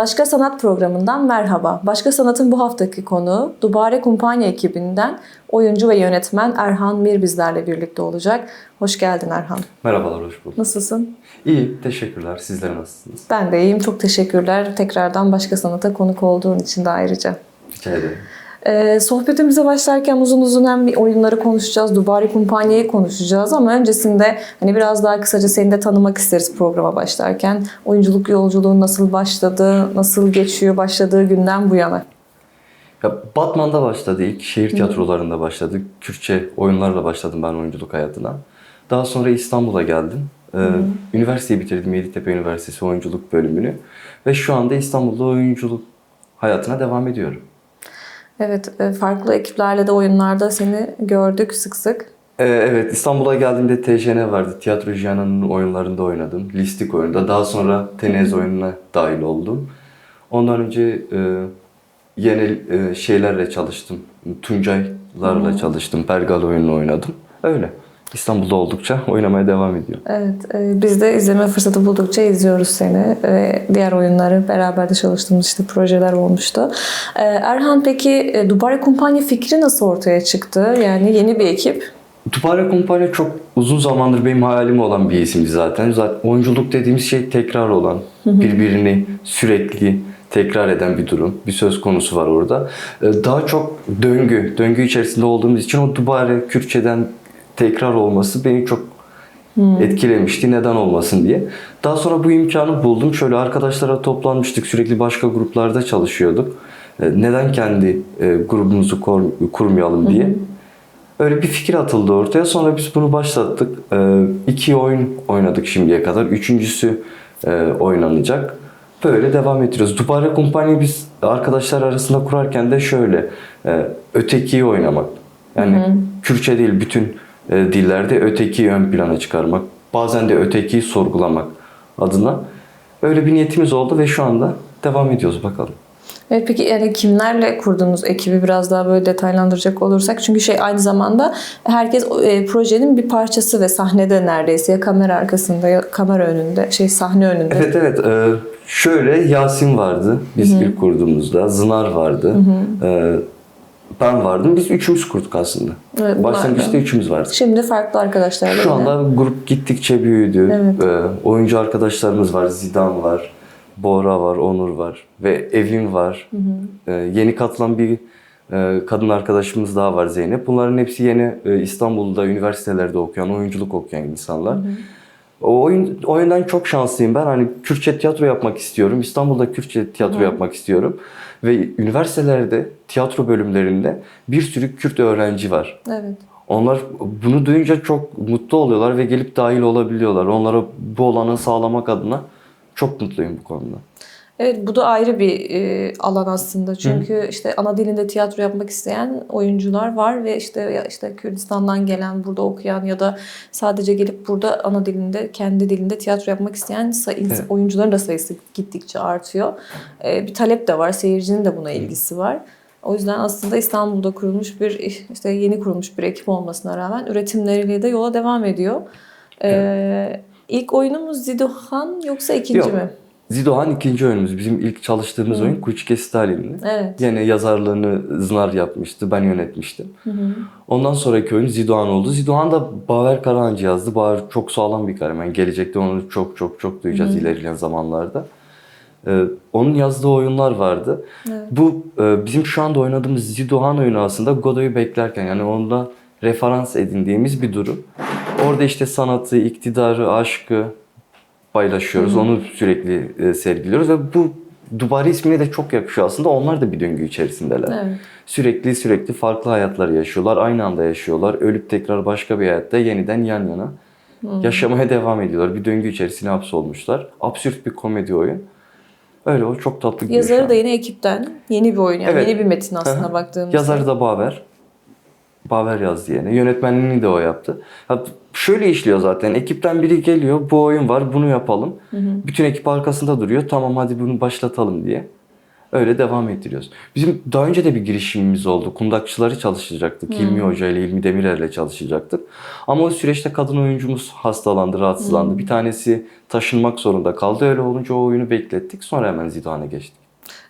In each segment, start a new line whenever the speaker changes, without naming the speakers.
Başka Sanat programından merhaba. Başka Sanat'ın bu haftaki konuğu Dubare Kumpanya ekibinden oyuncu ve yönetmen Erhan Mir bizlerle birlikte olacak. Hoş geldin Erhan.
Merhabalar, hoş bulduk.
Nasılsın?
İyi, teşekkürler. Sizler nasılsınız?
Ben de iyiyim. Çok teşekkürler. Tekrardan Başka Sanat'a konuk olduğun için de ayrıca.
Rica ederim.
Ee, sohbetimize başlarken uzun uzun hem bir oyunları konuşacağız, Dubari Kumpanya'yı konuşacağız ama öncesinde hani biraz daha kısaca seni de tanımak isteriz programa başlarken. Oyunculuk yolculuğun nasıl başladı, nasıl geçiyor başladığı günden bu yana?
Ya Batman'da başladı ilk. Şehir tiyatrolarında başladı. Kürtçe oyunlarla başladım ben oyunculuk hayatına. Daha sonra İstanbul'a geldim. Ee, üniversiteyi bitirdim. Yeditepe Üniversitesi oyunculuk bölümünü. Ve şu anda İstanbul'da oyunculuk hayatına devam ediyorum.
Evet, e, farklı ekiplerle de oyunlarda seni gördük sık sık.
Ee, evet, İstanbul'a geldiğimde TJN vardı. Tiyatro Jiyana'nın oyunlarında oynadım. Listik oyunda. Daha sonra Tenez oyununa dahil oldum. Ondan önce e, yeni e, şeylerle çalıştım. Tuncaylarla çalıştım. Pergal oyununu oynadım. Öyle. İstanbul'da oldukça oynamaya devam ediyorum.
Evet, e, biz de izleme fırsatı buldukça izliyoruz seni. E, diğer oyunları beraber de çalıştığımız işte projeler olmuştu. E, Erhan peki e, Dubari Kumpanya fikri nasıl ortaya çıktı? Yani yeni bir ekip.
Tupare Kumpanya çok uzun zamandır benim hayalim olan bir isimdi zaten. Zaten oyunculuk dediğimiz şey tekrar olan, birbirini sürekli tekrar eden bir durum, bir söz konusu var orada. Ee, Daha çok döngü, döngü içerisinde olduğumuz için o Dubare Kürtçeden tekrar olması beni çok etkilemişti. Neden olmasın diye. Daha sonra bu imkanı buldum. Şöyle arkadaşlara toplanmıştık. Sürekli başka gruplarda çalışıyorduk. Ee, Neden kendi e, grubumuzu kurmayalım diye. Öyle bir fikir atıldı ortaya. Sonra biz bunu başlattık. Ee, iki oyun oynadık şimdiye kadar. Üçüncüsü e, oynanacak. Böyle devam ediyoruz. Dubare Kumpanya biz arkadaşlar arasında kurarken de şöyle. e, ötekiyi oynamak. Yani Kürtçe değil bütün e, dillerde ötekiyi ön plana çıkarmak. Bazen de ötekiyi sorgulamak adına. Öyle bir niyetimiz oldu ve şu anda devam ediyoruz bakalım.
Evet, peki yani kimlerle kurdunuz ekibi biraz daha böyle detaylandıracak olursak? Çünkü şey aynı zamanda herkes e, projenin bir parçası ve sahnede neredeyse ya kamera arkasında ya kamera önünde, şey sahne önünde.
Evet evet. Ee, şöyle Yasin vardı biz ilk kurduğumuzda. Zınar vardı. Ee, ben vardım. Biz üçümüz kurduk aslında.
Evet,
Başlangıçta
da.
üçümüz vardı.
Şimdi farklı arkadaşlarla
Şu anda grup gittikçe büyüdü.
Evet.
Ee, oyuncu arkadaşlarımız var. Zidan var. Bora var, Onur var ve Evin var. Ee, yeni katılan bir e, kadın arkadaşımız daha var Zeynep. Bunların hepsi yeni e, İstanbul'da üniversitelerde okuyan, oyunculuk okuyan insanlar. O oyun, oyundan çok şanslıyım ben. Hani Kürtçe tiyatro yapmak istiyorum. İstanbul'da Kürtçe tiyatro yapmak istiyorum. Ve üniversitelerde, tiyatro bölümlerinde bir sürü Kürt öğrenci var.
Evet.
Onlar bunu duyunca çok mutlu oluyorlar ve gelip dahil olabiliyorlar. Onlara bu olanı sağlamak adına çok mutluyum bu konuda.
Evet bu da ayrı bir e, alan aslında. Çünkü işte ana dilinde tiyatro yapmak isteyen oyuncular var ve işte işte Kürdistan'dan gelen, burada okuyan ya da sadece gelip burada ana dilinde, kendi dilinde tiyatro yapmak isteyen
Evet.
oyuncuların da sayısı gittikçe artıyor. E, bir talep de var, seyircinin de buna ilgisi var. O yüzden aslında İstanbul'da kurulmuş bir işte yeni kurulmuş bir ekip olmasına rağmen üretimleriyle de yola devam ediyor. E, İlk oyunumuz Zidohan yoksa ikinci
Yok.
mi?
Zidohan ikinci oyunumuz. Bizim ilk çalıştığımız oyun Kuçke Stalin'di.
Evet.
Yine yazarlığını Zınar yapmıştı. Ben yönetmiştim. Ondan sonraki oyun Zidoğan oldu. Zidoğan da Baver Karahancı yazdı. Baver çok sağlam bir kalem. Yani gelecekte onu çok çok çok duyacağız ilerleyen zamanlarda. Ee, onun yazdığı oyunlar vardı. Bu e, bizim şu anda oynadığımız Zidoğan oyunu aslında Godot'u beklerken yani onda referans edindiğimiz bir durum. Orada işte sanatı, iktidarı, aşkı paylaşıyoruz. Onu sürekli e, sergiliyoruz ve bu Dubari ismine de çok yakışıyor aslında. Onlar da bir döngü içerisindeler.
Evet.
Sürekli sürekli farklı hayatlar yaşıyorlar. Aynı anda yaşıyorlar. Ölüp tekrar başka bir hayatta yeniden yan yana yaşamaya devam ediyorlar. Bir döngü içerisine hapsolmuşlar. Absürt bir komedi oyun. Öyle o çok tatlı gidiyor
Yazarı da yine ekipten. Yeni bir oyun yani.
Evet.
Yeni bir metin aslında baktığımızda.
Yazarı da Baver. Baver yazdı yine. Yönetmenliğini de o yaptı. Ha, şöyle işliyor zaten. Ekipten biri geliyor. Bu oyun var. Bunu yapalım. Bütün ekip arkasında duruyor. Tamam hadi bunu başlatalım diye. Öyle devam ettiriyoruz. Bizim daha önce de bir girişimimiz oldu. Kundakçıları çalışacaktık. Hilmi Hoca ile Hilmi Demirer ile çalışacaktık. Ama o süreçte kadın oyuncumuz hastalandı, rahatsızlandı. Bir tanesi taşınmak zorunda kaldı. Öyle olunca o oyunu beklettik. Sonra hemen Zidoğan'a geçtik.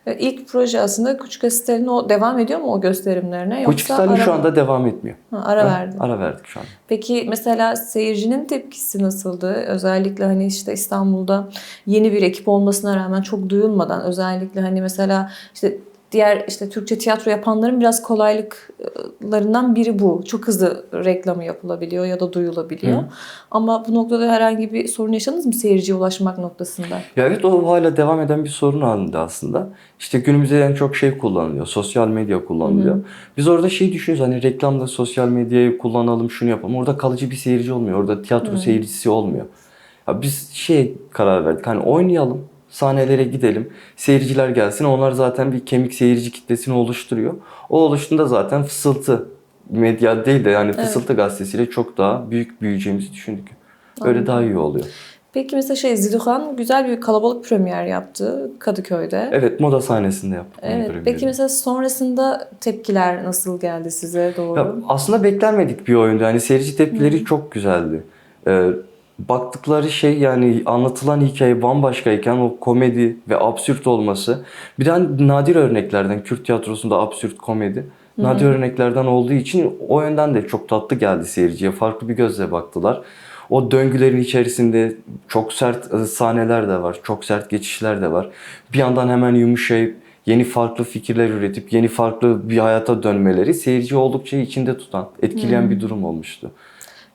E, İlk proje aslında Küçük Asitel'in o devam ediyor mu o gösterimlerine?
Koç İsrail'in
ara
şu anda devam etmiyor.
Ha, ara verdi.
Ara verdik şu an.
Peki mesela seyircinin tepkisi nasıldı? Özellikle hani işte İstanbul'da yeni bir ekip olmasına rağmen çok duyulmadan özellikle hani mesela işte diğer işte Türkçe tiyatro yapanların biraz kolaylıklarından biri bu. Çok hızlı reklamı yapılabiliyor ya da duyulabiliyor.
Hı.
Ama bu noktada herhangi bir sorun yaşadınız mı seyirciye ulaşmak noktasında?
Ya evet o hala devam eden bir sorun halinde aslında. İşte günümüzde en çok şey kullanılıyor. Sosyal medya kullanılıyor. Biz orada şey düşünüyoruz hani reklamda sosyal medyayı kullanalım şunu yapalım. Orada kalıcı bir seyirci olmuyor. Orada tiyatro seyircisi olmuyor. Ya biz şey karar verdik hani oynayalım. Sahnelere gidelim. Seyirciler gelsin. Onlar zaten bir kemik seyirci kitlesini oluşturuyor. O oluştuğunda zaten fısıltı medya değil de yani fısıltı gazetesiyle çok daha büyük büyüyeceğimizi düşündük. Öyle daha iyi oluyor.
Peki mesela şey Ziduhan güzel bir kalabalık premier yaptı Kadıköy'de.
Evet moda sahnesinde yaptık.
Evet. Peki mesela sonrasında tepkiler nasıl geldi size doğru?
Ya aslında beklenmedik bir oyundu. Yani seyirci tepkileri çok güzeldi. Ee, baktıkları şey yani anlatılan hikaye bambaşkayken o komedi ve absürt olması. Bir de hani nadir örneklerden Kürt tiyatrosunda absürt komedi. Nadir örneklerden olduğu için o yönden de çok tatlı geldi seyirciye. Farklı bir gözle baktılar. O döngülerin içerisinde çok sert e, sahneler de var. Çok sert geçişler de var. Bir yandan hemen yumuşayıp yeni farklı fikirler üretip yeni farklı bir hayata dönmeleri seyirci oldukça içinde tutan, etkileyen bir durum olmuştu.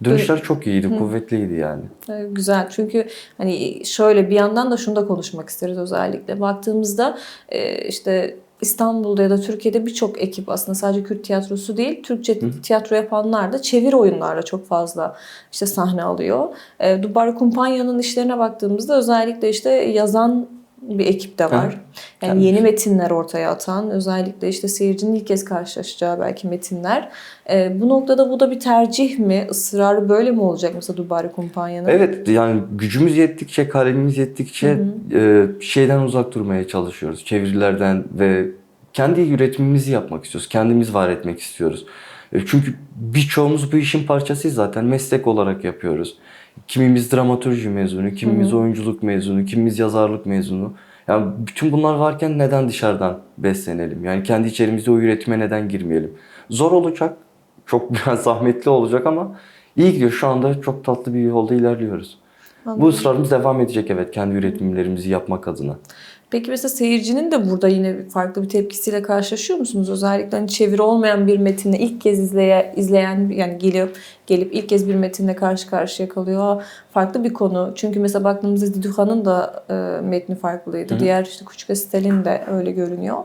Dönüşler çok iyiydi, kuvvetliydi yani.
Güzel çünkü hani şöyle bir yandan da şunu da konuşmak isteriz özellikle. Baktığımızda e, işte İstanbul'da ya da Türkiye'de birçok ekip aslında sadece Kürt tiyatrosu değil, Türkçe tiyatro yapanlar da çeviri oyunlarla çok fazla işte sahne alıyor. E, Dubar Kumpanya'nın işlerine baktığımızda özellikle işte yazan bir ekip de var. Yani
Tabii.
yeni metinler ortaya atan, özellikle işte seyircinin ilk kez karşılaşacağı belki metinler. E, bu noktada bu da bir tercih mi? Israrı böyle mi olacak mesela Dubai Kumpanya'nın?
Evet yani gücümüz yettikçe, kalemimiz yettikçe e, şeyden uzak durmaya çalışıyoruz. Çevirilerden ve kendi üretimimizi yapmak istiyoruz. Kendimiz var etmek istiyoruz. E, çünkü birçoğumuz bu işin parçasıyız zaten. Meslek olarak yapıyoruz. Kimimiz dramaturji mezunu, kimimiz oyunculuk mezunu, kimimiz yazarlık mezunu. Yani bütün bunlar varken neden dışarıdan beslenelim? Yani kendi içerimizde o üretime neden girmeyelim? Zor olacak. Çok biraz zahmetli olacak ama iyi gidiyor. Şu anda çok tatlı bir yolda ilerliyoruz. Bu ısrarımız devam edecek evet kendi üretimlerimizi yapmak adına.
Peki mesela seyircinin de burada yine farklı bir tepkisiyle karşılaşıyor musunuz? Özellikle hani çeviri olmayan bir metinle ilk kez izleye, izleyen yani gelip gelip ilk kez bir metinle karşı karşıya kalıyor. Aa, Farklı bir konu. Çünkü mesela baktığımızda Diduhan'ın da e, metni farklıydı. Diğer işte Küçük Asitel'in de öyle görünüyor.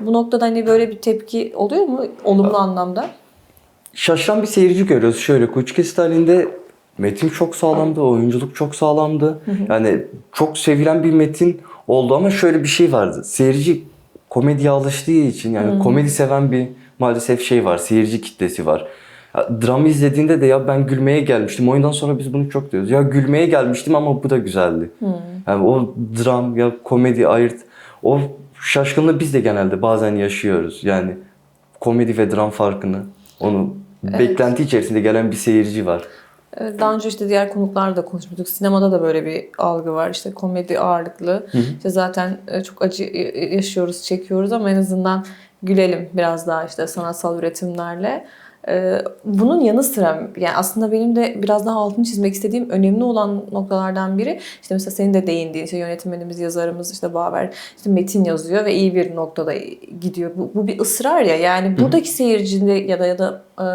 Bu noktada hani böyle bir tepki oluyor mu olumlu anlamda?
Şaşıran bir seyirci görüyoruz. Şöyle Koçke Stalin'de metin çok sağlamdı, oyunculuk çok sağlamdı. Yani çok sevilen bir metin oldu ama şöyle bir şey vardı. Seyirci komediye alıştığı için yani komedi seven bir maalesef şey var. Seyirci kitlesi var. Ya, dramı izlediğinde de ya ben gülmeye gelmiştim. Oyundan sonra biz bunu çok diyoruz. Ya gülmeye gelmiştim ama bu da güzeldi. Yani o dram ya komedi ayırt o şaşkınlığı biz de genelde bazen yaşıyoruz. Yani komedi ve dram farkını onu beklenti içerisinde gelen bir seyirci var.
Evet, Daha önce işte diğer konuklarla da konuşmuştuk. Sinemada da böyle bir algı var. İşte komedi ağırlıklı. İşte zaten e, çok acı e, yaşıyoruz, çekiyoruz ama en azından gülelim biraz daha işte sanatsal üretimlerle. Ee, Bunun yanı sıra yani aslında benim de biraz daha altını çizmek istediğim önemli olan noktalardan biri işte mesela senin de değindiğin işte yönetmenimiz, yazarımız işte Baver işte metin yazıyor ve iyi bir noktada gidiyor. Bu, bu bir ısrar ya yani buradaki seyircinin ya da ya da e,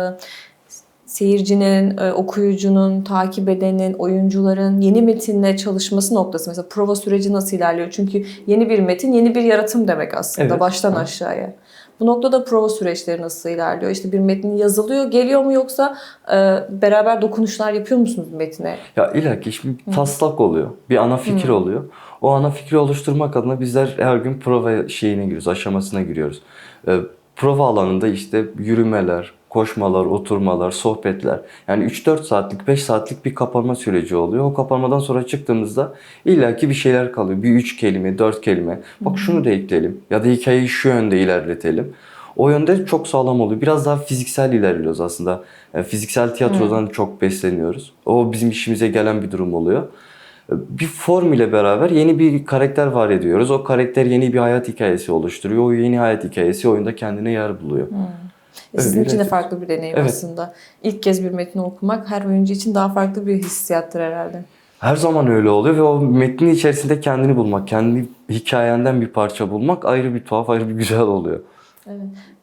seyircinin, e, okuyucunun, takip edenin, oyuncuların yeni metinle çalışması noktası. Mesela prova süreci nasıl ilerliyor? Çünkü yeni bir metin, yeni bir yaratım demek aslında
Evet.
baştan aşağıya. Bu noktada prova süreçleri nasıl ilerliyor? İşte bir metin yazılıyor, geliyor mu yoksa e, beraber dokunuşlar yapıyor musunuz metine?
Ya illaki şimdi taslak oluyor. Bir ana fikir oluyor. O ana fikri oluşturmak adına bizler her gün prova şeyine giriyoruz, aşamasına giriyoruz. Ee, prova alanında işte yürümeler, koşmalar, oturmalar, sohbetler. Yani 3-4 saatlik, 5 saatlik bir kapanma süreci oluyor. O kapanmadan sonra çıktığımızda illaki bir şeyler kalıyor. Bir 3 kelime, 4 kelime. Bak şunu da ekleyelim. Ya da hikayeyi şu yönde ilerletelim. O yönde çok sağlam oluyor. Biraz daha fiziksel ilerliyoruz aslında. Yani fiziksel tiyatrodan çok besleniyoruz. O bizim işimize gelen bir durum oluyor. Bir form ile beraber yeni bir karakter var ediyoruz. O karakter yeni bir hayat hikayesi oluşturuyor. O yeni hayat hikayesi oyunda kendine yer buluyor.
Sizin
Öyle
için de
evet.
farklı bir deneyim
Evet.
aslında. İlk kez bir metni okumak her oyuncu için daha farklı bir hissiyattır herhalde.
Her zaman öyle oluyor ve o metnin içerisinde kendini bulmak, kendi hikayenden bir parça bulmak ayrı bir tuhaf, ayrı bir güzel oluyor.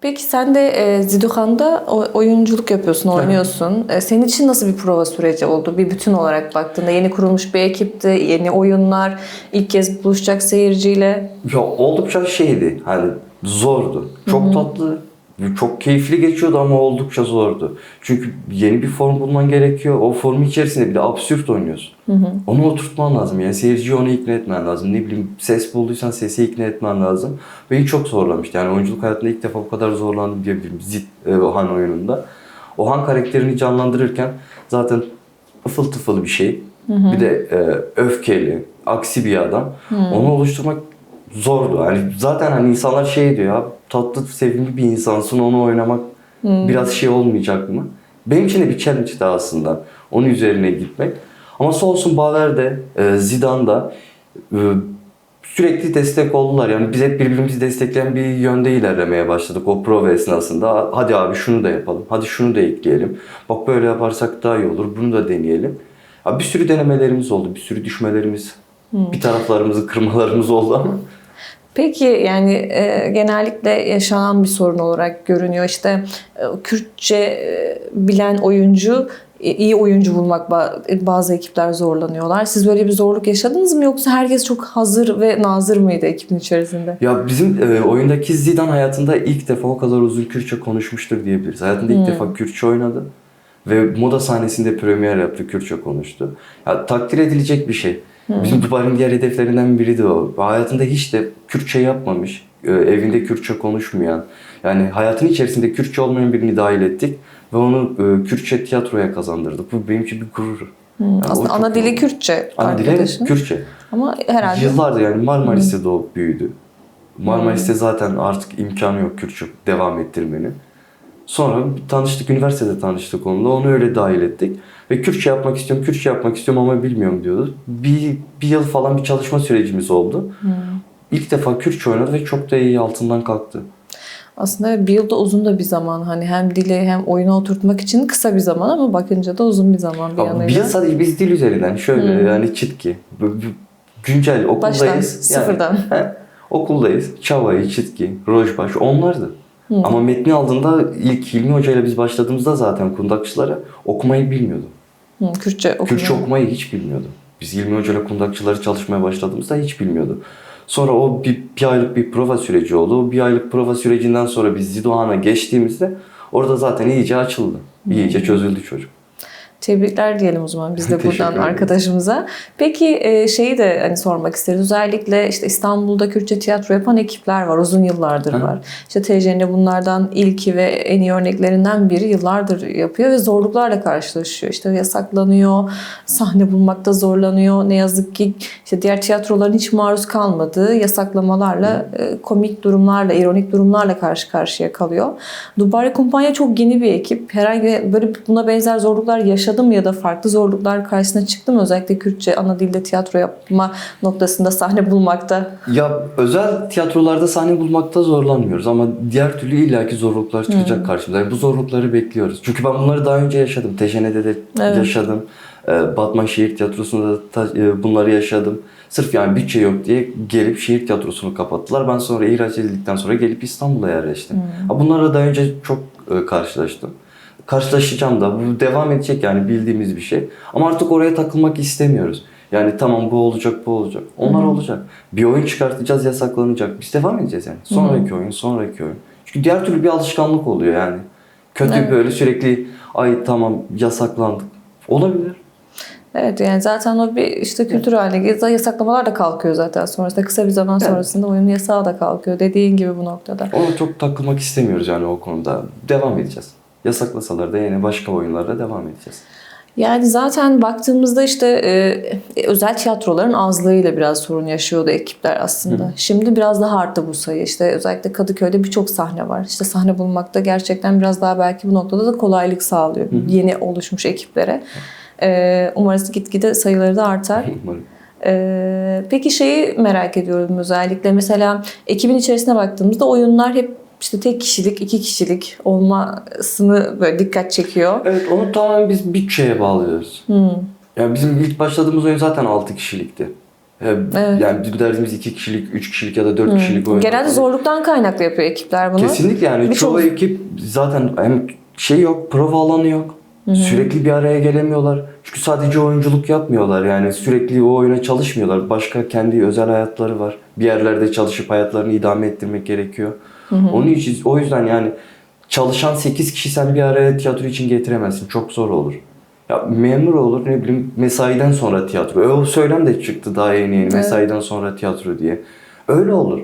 Peki sen de e, Ziduhan'da oyunculuk yapıyorsun, oynuyorsun. E, senin için nasıl bir prova süreci oldu? Bir bütün olarak baktığında yeni kurulmuş bir ekipti, yeni oyunlar, ilk kez buluşacak seyirciyle.
Ya oldukça şeydi, hani zordu. Çok tatlı, çok keyifli geçiyordu ama oldukça zordu. Çünkü yeni bir form bulman gerekiyor. O formun içerisinde bir de absürt oynuyorsun. Onu oturtman lazım. Yani seyirciyi onu ikna etmen lazım. Ne bileyim ses bulduysan sesi ikna etmen lazım. Beni çok zorlamıştı. Yani oyunculuk hayatında ilk defa bu kadar zorlandım diyebilirim. Zit e, Han oyununda. O Han karakterini canlandırırken zaten ıfıl tıfıl bir şey. Bir de e, öfkeli, aksi bir adam. Onu oluşturmak zordu. Hani zaten hani insanlar şey diyor ya tatlı sevimli bir insansın onu oynamak biraz şey olmayacak mı? Benim için de bir challenge'di aslında. Onun üzerine gitmek. Ama sağ olsun Baver de e, Zidane da e, sürekli destek oldular. Yani biz hep birbirimizi destekleyen bir yönde ilerlemeye başladık o prova esnasında. Hadi abi şunu da yapalım. Hadi şunu da ekleyelim. Bak böyle yaparsak daha iyi olur. Bunu da deneyelim. Ya bir sürü denemelerimiz oldu. Bir sürü düşmelerimiz, bir taraflarımızı kırmalarımız oldu ama
Peki yani e, genellikle yaşanan bir sorun olarak görünüyor. İşte e, Kürtçe e, bilen oyuncu, e, iyi oyuncu bulmak ba- bazı ekipler zorlanıyorlar. Siz böyle bir zorluk yaşadınız mı yoksa herkes çok hazır ve nazır mıydı ekibin içerisinde?
Ya bizim e, oyundaki Zidane hayatında ilk defa o kadar uzun Kürtçe konuşmuştur diyebiliriz. Hayatında ilk defa Kürtçe oynadı. Ve moda sahnesinde premier yaptı, Kürtçe konuştu. Ya, takdir edilecek bir şey. Bizim Dubai'nin diğer hedeflerinden biri de o. Hayatında hiç de Kürtçe yapmamış, e, evinde Kürtçe konuşmayan, yani hayatın içerisinde Kürtçe olmayan birini dahil ettik ve onu e, Kürtçe tiyatroya kazandırdık. Bu benim için bir gurur. Yani o
Aslında ana dili. Kürtçe
Ana dili. Kürtçe.
Ama herhalde
Yıllardır yani Marmaris'te doğup büyüdü. Marmaris'te zaten artık imkanı yok Kürtçe devam ettirmenin. Sonra tanıştık, üniversitede tanıştık onunla. Onu öyle dahil ettik. Ve Kürtçe yapmak istiyorum, Kürtçe yapmak istiyorum ama bilmiyorum diyordu. Bir, bir yıl falan bir çalışma sürecimiz oldu. İlk defa Kürtçe oynadı ve çok da iyi altından kalktı.
aslında bir yılda uzun da bir zaman. Hani hem dili hem oyunu oturtmak için kısa bir zaman ama bakınca da uzun bir zaman bir
Ama bir
yanıyla.
yıl sadece biz dil üzerinden şöyle yani çitki. Güncel okuldayız.
Baştan,
Yani-
sıfırdan.
He, okuldayız. Çavayı, çitki, rojbaş onlardı. Ama metni aldığında ilk Hilmi Hoca ile biz başladığımızda zaten kundakçılara okumayı bilmiyordu.
Hı, Kürtçe okumayı.
Kürtçe okumayı hiç bilmiyordu. Biz Hilmi Hoca ile kundakçıları çalışmaya başladığımızda hiç bilmiyordu. Sonra o bir, bir aylık bir prova süreci oldu. O bir aylık prova sürecinden sonra biz Zidoğan'a geçtiğimizde orada zaten iyice açıldı. İyice çözüldü çocuk.
Tebrikler diyelim o zaman biz de buradan arkadaşımıza. Peki e, şeyi de hani sormak isteriz. Özellikle işte İstanbul'da Kürtçe tiyatro yapan ekipler var. Uzun yıllardır
Hı.
var. İşte TC'nin bunlardan ilki ve en iyi örneklerinden biri yıllardır yapıyor ve zorluklarla karşılaşıyor. İşte yasaklanıyor, sahne bulmakta zorlanıyor. Ne yazık ki işte diğer tiyatroların hiç maruz kalmadığı yasaklamalarla, e, komik durumlarla, ironik durumlarla karşı karşıya kalıyor. Dubari Kumpanya çok yeni bir ekip. Herhangi böyle buna benzer zorluklar yaşadı mı ya da farklı zorluklar karşısına çıktı mı? Özellikle Kürtçe ana dilde tiyatro yapma noktasında sahne bulmakta.
Ya özel tiyatrolarda sahne bulmakta zorlanmıyoruz ama diğer türlü illaki zorluklar çıkacak karşımıza. Yani bu zorlukları bekliyoruz. Çünkü ben bunları daha önce yaşadım. Teşene'de de
Evet.
yaşadım. Ee, Batman Şehir Tiyatrosu'nda e, bunları yaşadım. Sırf yani bütçe yok diye gelip şehir tiyatrosunu kapattılar. Ben sonra ihraç edildikten sonra gelip İstanbul'a yerleştim. Ha, Bunlarla daha önce çok e, karşılaştım. Karşılaşacağım da. Bu devam edecek yani bildiğimiz bir şey. Ama artık oraya takılmak istemiyoruz. Yani tamam bu olacak bu olacak. Onlar olacak. Bir oyun çıkartacağız yasaklanacak. Biz devam edeceğiz yani. Sonraki oyun sonraki oyun. Çünkü diğer türlü bir alışkanlık oluyor yani. Kötü
Evet.
böyle sürekli ay tamam yasaklandık. Olabilir.
Evet yani zaten o bir işte kültür haline geliyor. Yasaklamalar da kalkıyor zaten sonrasında. Kısa bir zaman
Evet.
sonrasında oyun yasağı da kalkıyor. Dediğin gibi bu noktada.
Ona çok takılmak istemiyoruz yani o konuda. Devam edeceğiz. Yasaklasalar da yine başka oyunlarla devam edeceğiz.
Yani zaten baktığımızda işte e, özel tiyatroların azlığıyla biraz sorun yaşıyordu ekipler aslında. Şimdi biraz daha arttı bu sayı. İşte özellikle Kadıköy'de birçok sahne var. İşte sahne bulmakta gerçekten biraz daha belki bu noktada da kolaylık sağlıyor yeni oluşmuş ekiplere. E, umarız gitgide sayıları da artar.
Umarım.
Ee, peki şeyi merak ediyorum özellikle mesela ekibin içerisine baktığımızda oyunlar hep işte tek kişilik, iki kişilik olmasını böyle dikkat çekiyor.
Evet onu tamamen biz bütçeye bağlıyoruz.
Hmm.
Yani bizim ilk başladığımız oyun zaten 6 kişilikti.
Evet.
Yani bizim derdimiz 2 kişilik, 3 kişilik ya da 4 kişilik oyun.
Genelde zorluktan kaynaklı yapıyor ekipler bunu.
Kesinlikle yani
Birçok-
çoğu ekip zaten hem şey yok, prova alanı yok. Sürekli bir araya gelemiyorlar. Çünkü sadece oyunculuk yapmıyorlar yani sürekli o oyuna çalışmıyorlar. Başka kendi özel hayatları var. Bir yerlerde çalışıp hayatlarını idame ettirmek gerekiyor. Onun için o yüzden yani çalışan 8 kişi sen bir araya tiyatro için getiremezsin. Çok zor olur. Ya memur olur ne bileyim mesaiden sonra tiyatro. O söylem de çıktı daha yeni yeni mesaiden sonra tiyatro diye. Öyle olur.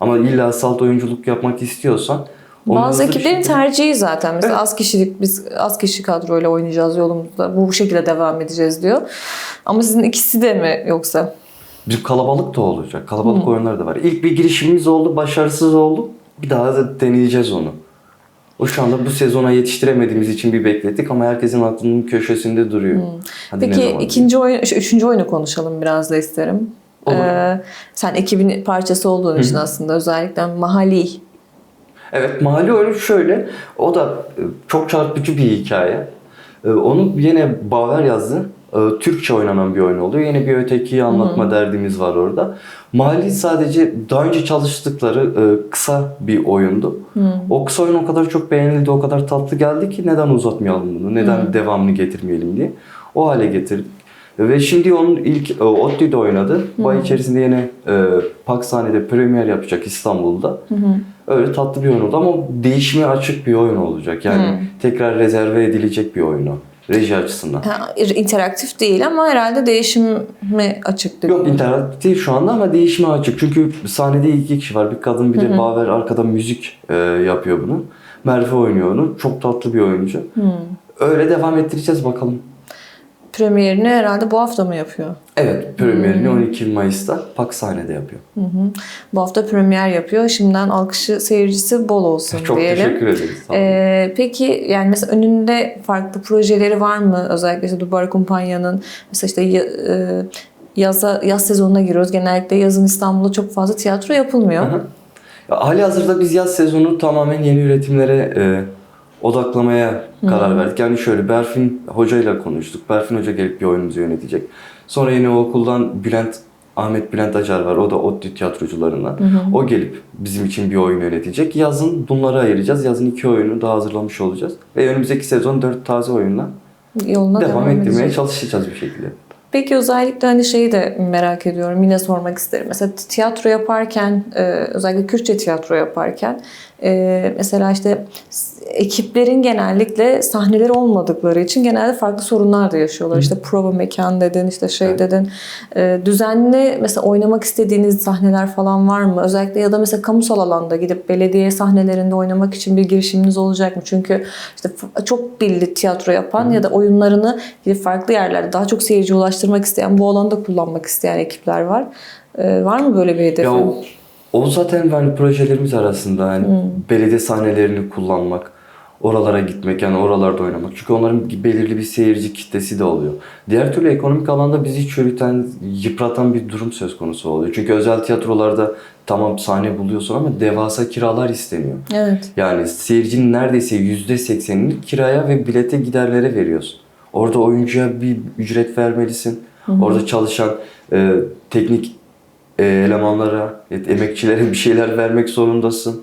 Ama illa salt oyunculuk yapmak istiyorsan
Bazı
bir
ekiplerin
şekilde-
tercihi zaten. Mesela az kişilik biz az kişi kadroyla oynayacağız yolumuzda. Bu, bu şekilde devam edeceğiz diyor. Ama sizin ikisi de mi yoksa?
Bizim kalabalık da olacak. Kalabalık oyunlar da var. İlk bir girişimimiz oldu, başarısız oldu. Bir daha da deneyeceğiz onu. O şu anda bu sezona yetiştiremediğimiz için bir beklettik ama herkesin aklının köşesinde duruyor. Hadi ne
Peki ikinci oyun, üçüncü oyunu konuşalım biraz da isterim.
Olur.
Ee, sen ekibin parçası olduğun için aslında özellikle mahalli
Evet mahalle oyunu şöyle. O da e, çok çarpıcı bir hikaye. E, Onu yine Baver yazdı. E, Türkçe oynanan bir oyun oluyor. Yine bir ötekiyi anlatma derdimiz var orada. Mahalle sadece daha önce çalıştıkları e, kısa bir oyundu. O kısa oyun o kadar çok beğenildi, o kadar tatlı geldi ki neden uzatmayalım bunu, neden devamını getirmeyelim diye. O hale getirdik. Ve şimdi onun ilk e, ODTÜ'de oynadı. Bu ay içerisinde yine e, Pakistan'da premier yapacak İstanbul'da. Öyle tatlı bir oyun oldu ama değişime açık bir oyun olacak. Yani tekrar rezerve edilecek bir oyun o. Reji açısından.
Ha, interaktif değil ama herhalde değişime açık değil.
Yok interaktif şu anda ama değişime açık. Çünkü sahnede iki kişi var. Bir kadın bir de Baver arkada müzik e, yapıyor bunu. Merve oynuyor onu. Çok tatlı bir oyuncu. Öyle devam ettireceğiz bakalım.
Premierini herhalde bu hafta mı yapıyor?
Evet, premierini 12 Mayıs'ta Pak sahnede yapıyor.
Bu hafta premier yapıyor. Şimdiden alkışı seyircisi bol olsun
Çok
diyelim.
teşekkür ederiz.
Ee, peki yani mesela önünde farklı projeleri var mı? Özellikle işte Dubar Kumpanya'nın mesela işte e, yaza, yaz sezonuna giriyoruz. Genellikle yazın İstanbul'da çok fazla tiyatro yapılmıyor.
Hı hı. Ya, hali hazırda biz yaz sezonu tamamen yeni üretimlere e, odaklamaya karar verdik. Yani şöyle Berfin Hoca ile konuştuk. Berfin Hoca gelip bir oyunumuzu yönetecek. Sonra yine o okuldan Bülent Ahmet Bülent Acar var. O da ODTÜ tiyatrocularından. O gelip bizim için bir oyun yönetecek. Yazın bunları ayıracağız. Yazın iki oyunu daha hazırlamış olacağız. Ve önümüzdeki sezon dört taze oyunla
Yoluna
devam,
devam,
ettirmeye
edecek.
çalışacağız bir şekilde.
Peki özellikle hani şeyi de merak ediyorum. Yine sormak isterim. Mesela tiyatro yaparken, e, özellikle Kürtçe tiyatro yaparken e, mesela işte ekiplerin genellikle sahneleri olmadıkları için genelde farklı sorunlar da yaşıyorlar. İşte prova mekan dedin, işte şey
Evet.
dedin. E, düzenli mesela oynamak istediğiniz sahneler falan var mı? Özellikle ya da mesela kamusal alanda gidip belediye sahnelerinde oynamak için bir girişiminiz olacak mı? Çünkü işte çok dilli tiyatro yapan ya da oyunlarını gidip farklı yerlerde daha çok seyirci ulaştırmak isteyen, bu alanda kullanmak isteyen ekipler var. E, var mı böyle bir hedefi?
Ya o, zaten yani projelerimiz arasında yani belediye sahnelerini kullanmak, oralara gitmek yani oralarda oynamak. Çünkü onların belirli bir seyirci kitlesi de oluyor. Diğer türlü ekonomik alanda bizi çürüten, yıpratan bir durum söz konusu oluyor. Çünkü özel tiyatrolarda tamam sahne buluyorsun ama devasa kiralar isteniyor.
Evet.
Yani seyircinin neredeyse %80'ini kiraya ve bilete giderlere veriyorsun. Orada oyuncuya bir ücret vermelisin. Orada çalışan e, teknik elemanlara, e, emekçilere bir şeyler vermek zorundasın.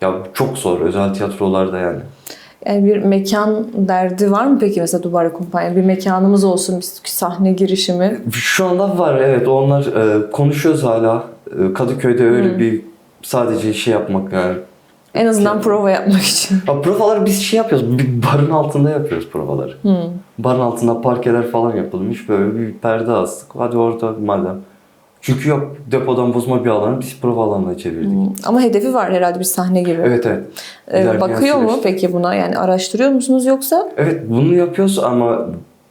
Ya çok zor özel tiyatrolarda yani.
Yani bir mekan derdi var mı peki mesela Dubai Kumpanya? Bir mekanımız olsun, bir sahne girişimi.
Şu anda var evet onlar e, konuşuyoruz hala. E, Kadıköy'de öyle bir sadece şey yapmak yani.
En azından prova yapmak için.
Ya provaları biz şey yapıyoruz. Bir barın altında yapıyoruz provaları. Barın altında parkeler falan yapılmış. Böyle bir perde astık. Hadi orada madem. Çünkü yok depodan bozma bir alanı biz prova alanına çevirdik.
Ama hedefi var herhalde bir sahne gibi.
Evet evet.
Ee, bakıyor mu
süreçte-
peki buna? Yani araştırıyor musunuz yoksa?
Evet bunu yapıyoruz ama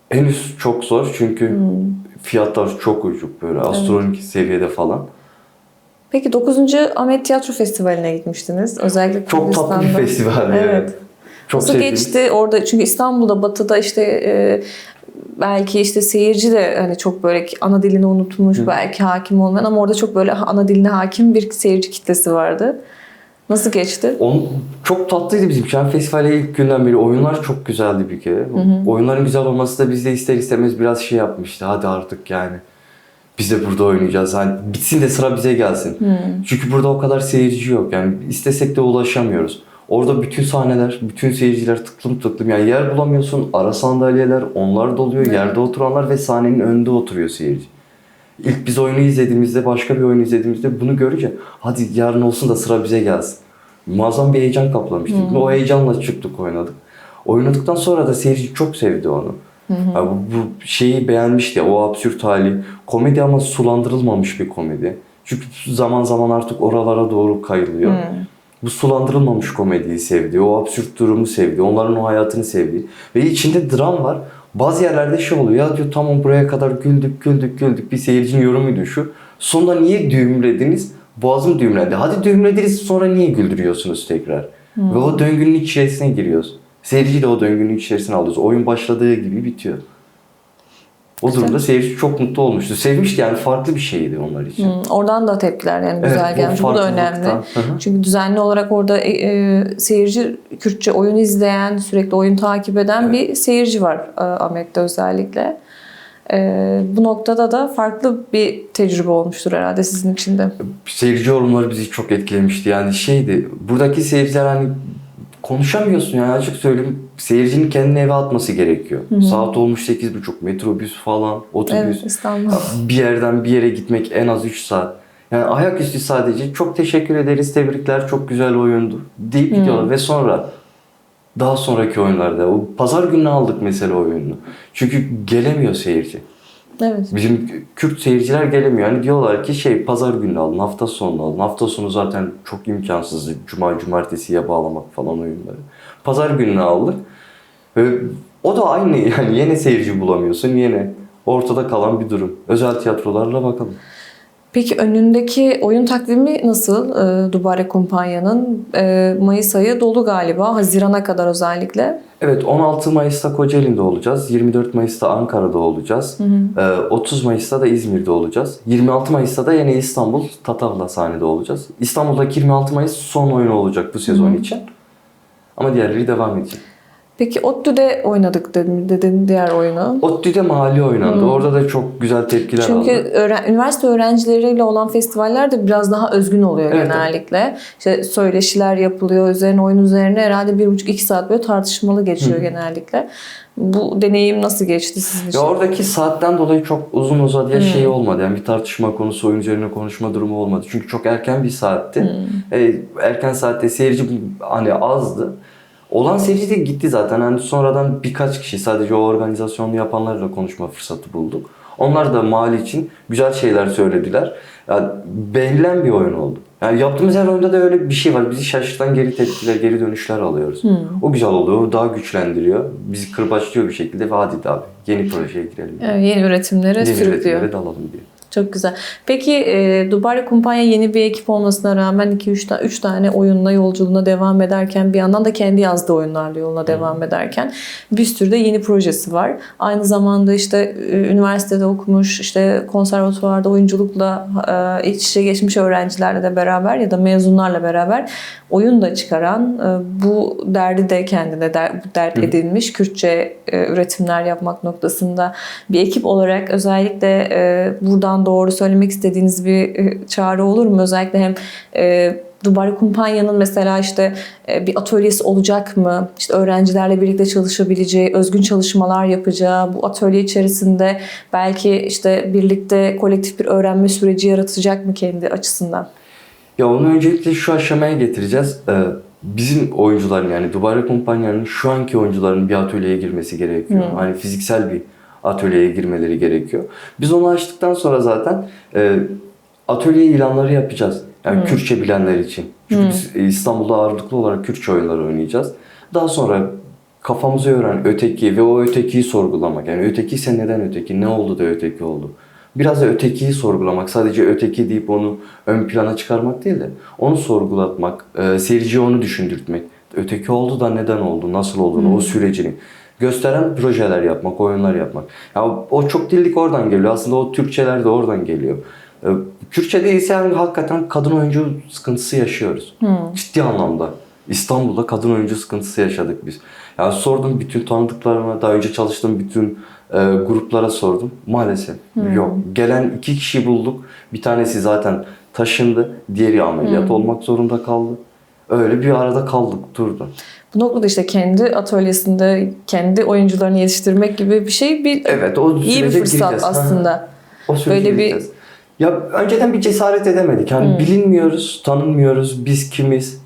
henüz çok zor çünkü
Hmm.
fiyatlar çok uçuk böyle astronomik seviyede falan.
Peki 9. Ahmet Tiyatro Festivali'ne gitmiştiniz. Özellikle
Çok tatlı bir
Kürdistan'da.
festival
Evet.
yani. Çok
Nasıl
sevdiğimiz-
geçti orada? Çünkü İstanbul'da, Batı'da işte e, belki işte seyirci de hani çok böyle ana dilini unutmuş, belki hakim olmayan ama orada çok böyle ana diline hakim bir seyirci kitlesi vardı. Nasıl geçti?
On, çok tatlıydı bizim için. Yani festivale ilk günden beri oyunlar çok güzeldi bir kere. Oyunların güzel olması da bizde ister istemez biraz şey yapmıştı. Hadi artık yani. Biz de burada oynayacağız. Hani bitsin de sıra bize gelsin. Çünkü burada o kadar seyirci yok. Yani istesek de ulaşamıyoruz. Orada bütün sahneler, bütün seyirciler tıklım tıklım. Yani yer bulamıyorsun. Ara sandalyeler, onlar doluyor. Yerde oturanlar ve sahnenin önünde oturuyor seyirci. İlk biz oyunu izlediğimizde, başka bir oyunu izlediğimizde bunu görünce hadi yarın olsun da sıra bize gelsin. Muazzam bir heyecan kaplamıştı. O heyecanla çıktık oynadık. Oynadıktan sonra da seyirci çok sevdi onu. Ya bu, bu şeyi beğenmişti o absürt hali. Komedi ama sulandırılmamış bir komedi. Çünkü zaman zaman artık oralara doğru kayılıyor. Bu sulandırılmamış komediyi sevdi. O absürt durumu sevdi. Onların o hayatını sevdi. Ve içinde dram var. Bazı yerlerde şey oluyor. Ya diyor tamam buraya kadar güldük güldük güldük. Bir seyircinin yorumuydu şu. Sonunda niye düğümlediniz? Boğazım düğümlendi. Hadi düğümlediniz sonra niye güldürüyorsunuz tekrar? Ve o döngünün içerisine giriyoruz. Seyirci de o döngünün içerisine alıyoruz. Oyun başladığı gibi bitiyor. O durumda seyirci çok mutlu olmuştu. Sevmişti yani farklı bir şeydi onlar için.
Hmm, Oradan da tepkiler yani güzel
Evet,
gelmiş. Bu da önemli.
Hı hı.
Çünkü düzenli olarak orada e, e, seyirci Kürtçe oyun izleyen, sürekli oyun takip eden bir seyirci var e, Ahmet'te özellikle. E, bu noktada da farklı bir tecrübe olmuştur herhalde sizin için de.
Seyirci yorumları bizi çok etkilemişti. Yani şeydi, buradaki seyirciler hani konuşamıyorsun yani açık söyleyeyim. Seyircinin kendini eve atması gerekiyor. Saat olmuş 8.30 metrobüs falan, otobüs.
Evet İstanbul.
bir yerden bir yere gitmek en az 3 saat. Yani ayaküstü sadece çok teşekkür ederiz, tebrikler, çok güzel oyundu deyip gidiyorlar ve sonra daha sonraki oyunlarda o pazar günü aldık mesela oyunu. Çünkü gelemiyor seyirci.
Evet.
Bizim Kürt seyirciler gelemiyor. Yani diyorlar ki şey pazar günü alın, hafta sonu alın. Hafta sonu zaten çok imkansız. Cuma, cumartesiye bağlamak falan oyunları. Pazar gününü aldık. Ve o da aynı yani yine seyirci bulamıyorsun. Yine ortada kalan bir durum. Özel tiyatrolarla bakalım.
Peki önündeki oyun takvimi nasıl? E, Dubare Kumpanya'nın e, Mayıs ayı dolu galiba. Haziran'a kadar özellikle.
Evet 16 Mayıs'ta Kocaeli'nde olacağız. 24 Mayıs'ta Ankara'da olacağız. Ee, 30 Mayıs'ta da İzmir'de olacağız. 26 Mayıs'ta da yine İstanbul Tatavla sahnede olacağız. İstanbul'daki 26 Mayıs son oyun olacak bu sezon için. Ama diğerleri devam edecek.
Peki ODTÜ'de oynadık dedin, dedin diğer oyunu.
ODTÜ'de mahalle oynandı. Orada da çok güzel tepkiler
Çünkü
aldı.
öğren- üniversite öğrencileriyle olan festivaller de biraz daha özgün oluyor
Evet,
genellikle. İşte söyleşiler yapılıyor, üzerine oyun üzerine herhalde bir buçuk iki saat böyle tartışmalı geçiyor genellikle. Bu deneyim nasıl geçti sizin için?
Ya oradaki saatten dolayı çok uzun uzadıya şey olmadı. Yani bir tartışma konusu, oyun üzerine konuşma durumu olmadı. Çünkü çok erken bir saatti. E, erken saatte seyirci hani azdı. Olan seyirci de gitti zaten. Hani sonradan birkaç kişi sadece o organizasyonu yapanlarla konuşma fırsatı bulduk. Onlar da mali için güzel şeyler söylediler. Yani beğenilen bir oyun oldu. Yani yaptığımız her oyunda da öyle bir şey var. Bizi şaşırtan geri tepkiler, geri dönüşler alıyoruz. O güzel oluyor. Daha güçlendiriyor. Bizi kırbaçlıyor bir şekilde ve hadi abi yeni projeye girelim.
Evet, yeni üretimlere
Yeni
sürüklüyor.
üretimlere dalalım diye.
Çok güzel. Peki e, Dubare Kumpanya yeni bir ekip olmasına rağmen 2-3 ta- üç tane oyunla yolculuğuna devam ederken bir yandan da kendi yazdığı oyunlarla yoluna devam ederken bir sürü de yeni projesi var. Aynı zamanda işte e, üniversitede okumuş, işte konservatuvarda oyunculukla e, iç içe geçmiş öğrencilerle de beraber ya da mezunlarla beraber oyun da çıkaran e, bu derdi de kendine der, bu dert edilmiş Kürtçe e, üretimler yapmak noktasında bir ekip olarak özellikle e, buradan doğru söylemek istediğiniz bir e, çağrı olur mu? Özellikle hem e, Dubai Kumpanya'nın mesela işte e, bir atölyesi olacak mı? İşte öğrencilerle birlikte çalışabileceği, özgün çalışmalar yapacağı, bu atölye içerisinde belki işte birlikte kolektif bir öğrenme süreci yaratacak mı kendi açısından?
Ya onu öncelikle şu aşamaya getireceğiz. Ee, bizim oyuncuların yani Dubai Kumpanya'nın şu anki oyuncuların bir atölyeye girmesi gerekiyor. Hani fiziksel bir atölyeye girmeleri gerekiyor. Biz onu açtıktan sonra zaten e, atölye ilanları yapacağız. Yani Kürtçe bilenler için. Çünkü biz İstanbul'da ağırlıklı olarak Kürtçe oyunları oynayacağız. Daha sonra kafamızı yoran öteki ve o ötekiyi sorgulamak. Yani öteki ise neden öteki? Ne oldu da öteki oldu? Biraz da ötekiyi sorgulamak. Sadece öteki deyip onu ön plana çıkarmak değil de onu sorgulatmak, e, seyirciye onu düşündürtmek. Öteki oldu da neden oldu, nasıl olduğunu, o sürecini gösteren projeler yapmak, oyunlar yapmak. Ya o çok dillik oradan geliyor. Aslında o Türkçeler de oradan geliyor. E, Kürtçe'de ise yani hakikaten kadın oyuncu sıkıntısı yaşıyoruz. Ciddi anlamda. İstanbul'da kadın oyuncu sıkıntısı yaşadık biz. Yani sordum bütün tanıdıklarıma, daha önce çalıştığım bütün e, gruplara sordum. Maalesef yok. Gelen iki kişi bulduk. Bir tanesi zaten taşındı. Diğeri ameliyat olmak zorunda kaldı. Öyle bir arada kaldık, durdu.
Bu noktada işte kendi atölyesinde kendi oyuncularını yetiştirmek gibi bir şey bir
Evet, o
iyi bir fırsat
gireceğiz. Ha.
aslında.
O sürece
Böyle bir-.
Ya önceden bir cesaret edemedik. Hani bilinmiyoruz, tanınmıyoruz, biz kimiz?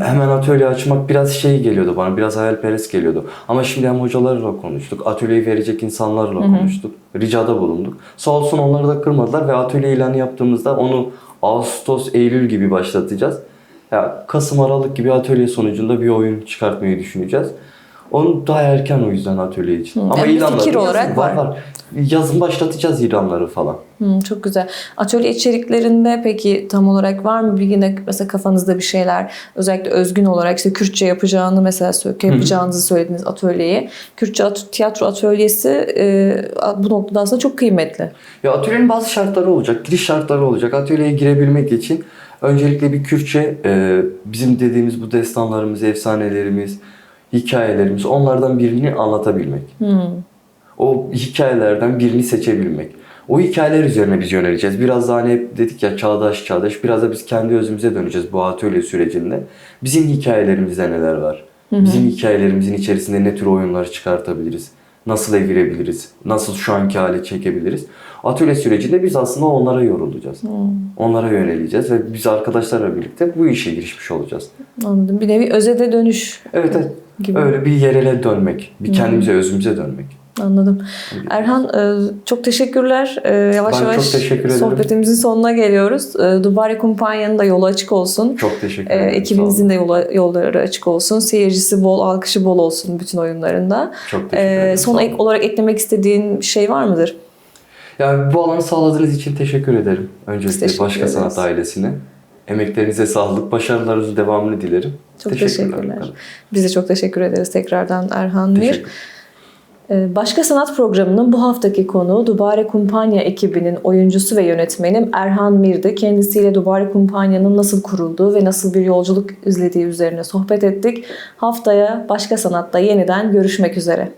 Hemen atölye açmak biraz şey geliyordu bana, biraz hayalperest geliyordu. Ama şimdi hem hocalarla konuştuk, atölyeyi verecek insanlarla konuştuk, ricada bulunduk. Sağ olsun onları da kırmadılar ve atölye ilanı yaptığımızda onu Ağustos, Eylül gibi başlatacağız. Ya Kasım, Aralık gibi atölye sonucunda bir oyun çıkartmayı düşüneceğiz. Onu daha erken o yüzden atölye için. Ama
yani bir
ilanları
fikir olarak var.
Yazın başlatacağız ilanları falan.
Hmm, çok güzel. Atölye içeriklerinde peki tam olarak var mı bir yine mesela kafanızda bir şeyler özellikle özgün olarak işte Kürtçe yapacağını mesela yapacağınızı söylediğiniz atölyeyi. Kürtçe at- tiyatro atölyesi e, bu noktada aslında çok kıymetli.
Ya atölyenin bazı şartları olacak, giriş şartları olacak. Atölyeye girebilmek için öncelikle bir Kürtçe, e, bizim dediğimiz bu destanlarımız, efsanelerimiz, hikayelerimiz onlardan birini anlatabilmek. O hikayelerden birini seçebilmek. O hikayeler üzerine biz yöneleceğiz. Biraz daha hani hep dedik ya çağdaş çağdaş. Biraz da biz kendi özümüze döneceğiz bu atölye sürecinde. Bizim hikayelerimizde neler var? Bizim hikayelerimizin içerisinde ne tür oyunları çıkartabiliriz? Nasıl evirebiliriz? Nasıl şu anki hale çekebiliriz? Atölye sürecinde biz aslında onlara yorulacağız. Onlara yöneleceğiz ve biz arkadaşlarla birlikte bu işe girişmiş olacağız.
Anladım. Bir nevi özede dönüş
Evet evet.
gibi.
Öyle bir yerele dönmek. Bir kendimize, özümüze dönmek.
Anladım. Erhan e, çok teşekkürler. E, Yavaş
Ben
yavaş
teşekkür ederim.
sohbetimizin sonuna geliyoruz. E, Dubari Kumpanya'nın da yolu açık olsun.
Çok teşekkür ederim.
Ekibinizin de yola, yolları açık olsun. Seyircisi bol, alkışı bol olsun bütün oyunlarında.
Çok teşekkür ederim.
son ek olarak eklemek istediğin şey var mıdır?
Yani bu alanı sağladığınız için teşekkür ederim. Öncelikle
teşekkür
Başka
ederiz.
Sanat ailesine. Emeklerinize sağlık, başarılarınızın devamını dilerim.
Çok teşekkürler. Biz de çok teşekkür ederiz tekrardan Erhan Mir. Ee, Başka Sanat programının bu haftaki konuğu Dubare Kumpanya ekibinin oyuncusu ve yönetmeni Erhan Mir'di. Kendisiyle Dubare Kumpanya'nın nasıl kurulduğu ve nasıl bir yolculuk izlediği üzerine sohbet ettik. Haftaya Başka Sanat'ta yeniden görüşmek üzere.